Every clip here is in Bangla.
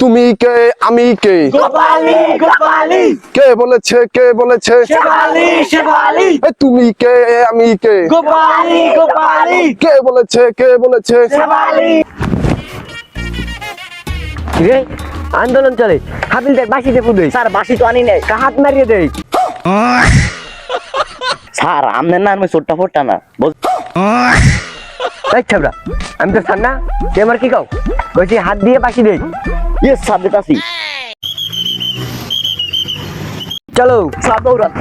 তুমি কে? আমি কে? গোপালি গোপালি। কে বলেছে কে বলেছে? শেফালি শেফালি। এই তুমি কে? আমি কে? গোপালি গোপালি। কে বলেছে কে বলেছে? শেফালি। রে আন্দোলন চলে। হাবিলদার বাসিতে ফুদে স্যার বাসি তো আনি নাই। কাহাত মারিয়ে দেই। স্যার আমনের না আমি ছোট্টা ফোটটা না। বল আমি তো স্যার না। তুই আমার কি কাও? কইছি হাত দিয়ে ইয়ে স্যার দিতাছি চলো। দৌড়ান।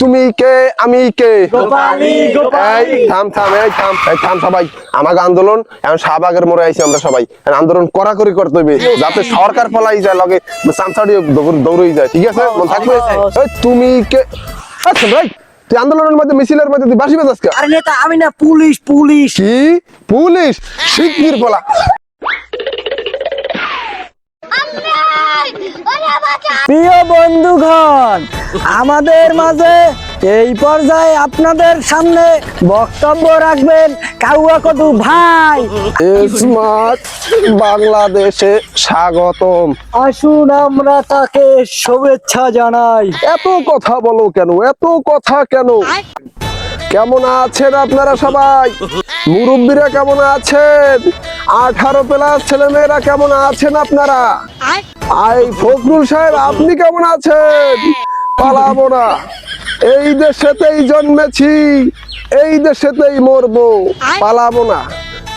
তুমি কে আমি কে? এই থাম থাম এই থাম এই থাম সবাই। আমাকে আন্দোলন এখন শাহবাগের মোড়ে আইছি আমরা সবাই। আন্দোলন কড়াকড়ি করতে হবে যাতে সরকার ফলাই যায় লগে সামসাড়ি দৌড়ই যায়। ঠিক আছে? মন থাকবে? তুমি কে? আচ্ছা ভাই তুই আন্দোলনের মধ্যে মিছিলের মধ্যে তুই বাসি বাজাস আরে নেতা আমি না পুলিশ পুলিশ। কি? পুলিশ? শিগগির বলা। প্রিয় বন্ধুগণ আমাদের মাঝে এই পর্যায়ে আপনাদের সামনে বক্তব্য রাখবেন কাউয়া কদু ভাই। স্মার্ট বাংলাদেশে স্বাগতম। আসুন আমরা তাকে শুভেচ্ছা জানাই। এত কথা বলো কেন? এত কথা কেন? কেমন আছেন আপনারা সবাই? মুরব্বীরা কেমন আছেন? আঠারো প্লাস ছেলেমেয়েরা কেমন আছেন আপনারা? আই ফখরুল সাহেব আপনি কেমন আছেন? পালাবো না। এই দেশেতেই জন্মেছি এই দেশেতেই মরবো। পালাবো না।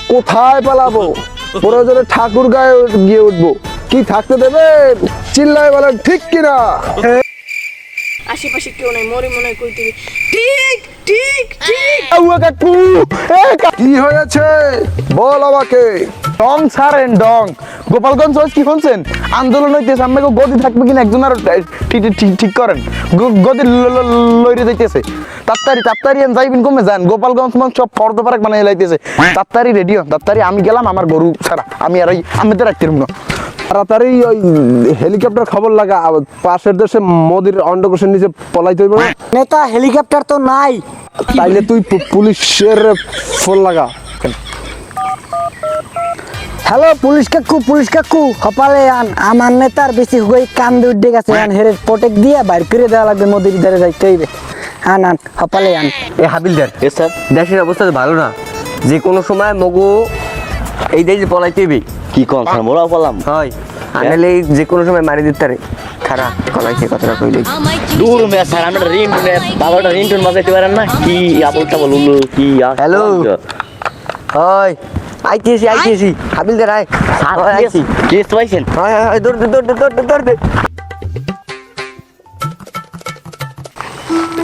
কোথায় পালাবো? প্রয়োজনে ঠাকুর গায়ে গিয়ে উঠবো। কি থাকতে দেবেন? চিল্লায় বলেন ঠিক কিনা? আশেপাশে কেউ নাই মরে মনে কই দিবি ঠিক ঠিক ঠিক। কি হয়েছে? বল আমাকে। ডং ছাড়েন ডং। গোপালগঞ্জ হয়েছে কি শুনছেন? আন্দোলন হইতে সামনে গো গদি থাকবে কিনা একজন আর ঠিক করেন। গদি লইরে যাইতেছে। তাত্তারি তাত্তারি যাইবেন কমে যান। গোপালগঞ্জ মন সব ফর্দ পারাক বানাই লাইতেছে। তাত্তারি রেডিও তাত্তারি আমি গেলাম আমার গরু ছাড়া। আমি আর ওই আমি তো রাখতে না তাড়াতাড়ি ওই হেলিকপ্টার খবর লাগা পাশের দেশে মোদির অন্ডকোষের নিচে পলাইতে হইব। নেতা হেলিকপ্টার তো নাই। তাইলে তুই পুলিশের ফোন লাগা। হ্যালো পুলিশ কাকু পুলিশ কাকু। হপালে আন আমার নেতার বেশি হয়ে কান উঠে গেছে। আন হেরে পটেক দিয়ে বাইর করে দেওয়া লাগবে নদীর ধারে যাইতে হইবে। আন আন হপালে আন। এ হাবিলদার এ স্যার দেশের অবস্থা ভালো না। যে কোনো সময় মগু এই দেশে পলাইতে হইবে। কি কন স্যার? মোরাও পালাম। হয়। আনালে এই যে কোনো সময় মারি দিতে পারে। খারা কলাইছে কথাটা কইলে দূর মে স্যার আমরা টুনে বাবাটা রিন টুন বাজাইতে পারেন না? কি আবল তাবল উলু কি Hello? হয়। আইতেছি আইতেছি হাবিলদার আয়। আইছি কেস পাইছেন? হয় হয় দৌড় দৌড় দে দৌড় দৌড়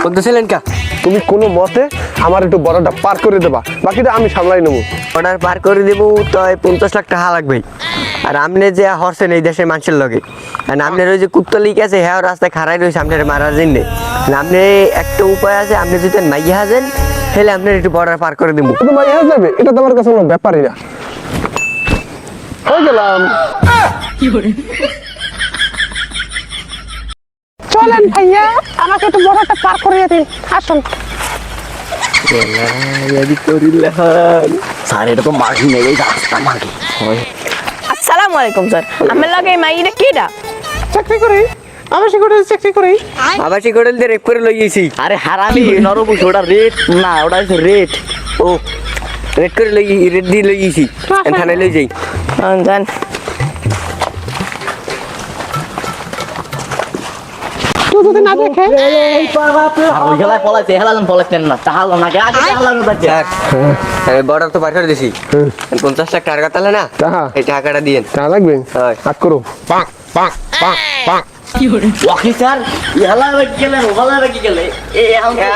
বলতেছিলেন কা? তুমি কোনো মতে আমার একটু বড়টা পার করে দেবা। বাকিটা আমি সামলাই নেব। অর্ডার পার করে দেব তো পঞ্চাশ লাখ টাকা লাগবে। আর আপনি যে হরছেন এই দেশের মানুষের লগে আর আপনার ওই যে কুত্তলিক আছে হ্যাঁ রাস্তায় খারাই রয়েছে আপনার মারার জন্য। আপনি একটা উপায় আছে আপনি যদি মাইয়া হাজেন তাহলে আপনার একটু বর্ডার পার করে দেবো। তো ভাই হয়ে যাবে। এটা তো আমার কাছে কোনো ব্যাপারই না। হয়ে গেলাম। চলেন ভাইয়া আমাকে একটু বড় একটা পার করিয়ে দিন। আসুন। স্যার এটা তো মাগি নেই এই রাস্তা মাগি। আসসালামু আলাইকুম স্যার। আমার লাগে মাইরা কেডা? চাকরি করি। আমি সিকিউরিটি চাকরি করি আবাসিক হোটেল দিয়ে রেপ করে লই গেছি। আরে হারামি নরবুস ওটা রেট না ওটা হচ্ছে রেট ও রেড করে লই রেড দিয়ে লই গেছি। থানায় লই যাই। জান তুই যদি না দেখে। বর্ডার তো দিছি। পঞ্চাশ লাখ টাকা তাহলে না টাকা? এই টাকাটা দিয়েন। তা লাগবে। হয়। আগ করো। অফিসার হেলা কি গেলে হেলা কি গেলে। এ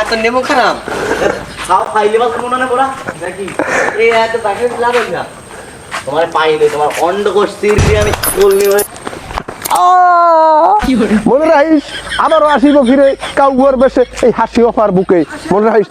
এখন নেব খারাপ খাও খাইলে বাস মনে না পড়া। নাকি? এ এত বাকি লাগবে না। তোমার পাই নেই তোমার অন্ড কোষ্ঠীর দিয়ে আমি বললি মনে রাখিস আবারও আসিব ফিরে কাউয়ার বেশে এই হাসি অফার বুকে। মনে রাখিস?